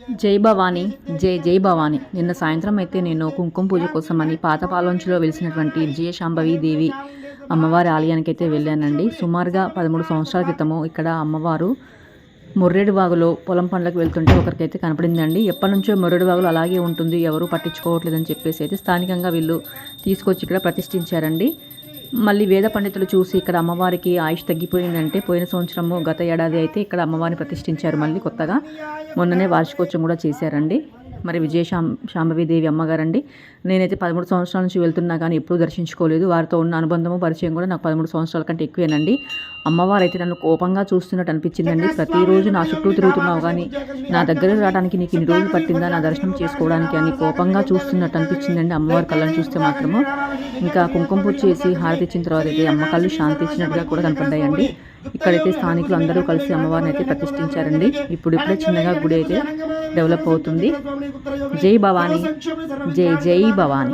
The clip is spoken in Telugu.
జై భవానీ జై జై భవానీ. నిన్న సాయంత్రం అయితే నేను కుంకుమ పూజ కోసమని పాతపాలొంచులో వెలిసినటువంటి జయ శాంభవి దేవి అమ్మవారి ఆలయానికి అయితే వెళ్ళానండి. సుమారుగా పదమూడు సంవత్సరాల క్రితము ఇక్కడ అమ్మవారు ముర్రేడు వాగులో పొలం పనులకు వెళ్తుంటే ఒకరికైతే కనపడిందండి. ఎప్పటి నుంచో ముర్రేడు వాగులు అలాగే ఉంటుంది ఎవరు పట్టించుకోవట్లేదని చెప్పేసి అయితే స్థానికంగా వీళ్ళు తీసుకొచ్చి ఇక్కడ ప్రతిష్ఠించారండి. మళ్ళీ వేద పండితులు చూసి ఇక్కడ అమ్మవారికి ఆయుష్ తగ్గిపోయిందంటే పోయిన సంవత్సరము గత ఏడాది అయితే ఇక్కడ అమ్మవారిని ప్రతిష్ఠించారు మళ్ళీ కొత్తగా. మొన్ననే వార్షికోత్సవం కూడా చేశారండి. మరి విజయ శాం శాంభవీదేవి అమ్మగారండి. నేనైతే పదమూడు సంవత్సరాల నుంచి వెళ్తున్నా కానీ ఎప్పుడూ దర్శించుకోలేదు. వారితో ఉన్న అనుబంధము పరిచయం కూడా నాకు పదమూడు సంవత్సరాల కంటే ఎక్కువేనండి. అమ్మవారు అయితే నన్ను కోపంగా చూస్తున్నట్టు అనిపించిందండి. ప్రతిరోజు నా చుట్టూ తిరుగుతున్నావు కానీ నా దగ్గరకు రావడానికి నీకు ఇన్ని రోజులు పట్టిందా? నా దర్శనం చేసుకోవడానికి అని కోపంగా చూస్తున్నట్టు అనిపించిందండి అమ్మవారి కళ్ళని చూస్తే మాత్రము. ఇంకా కుంకుమ పూజ చేసి హారతి ఇచ్చిన తర్వాత అయితే అమ్మ కళ్ళు శాంతి ఇచ్చినట్టుగా కూడా కనపడ్డాయండి. ఇక్కడైతే స్థానికులు అందరూ కలిసి అమ్మవారిని అయితే ప్రతిష్ఠించారండి. ఇప్పుడు ఇప్పుడే చిన్నగా గుడి అయితే డెవలప్ అవుతుంది. జై భవానీ. జై జై భవానీ.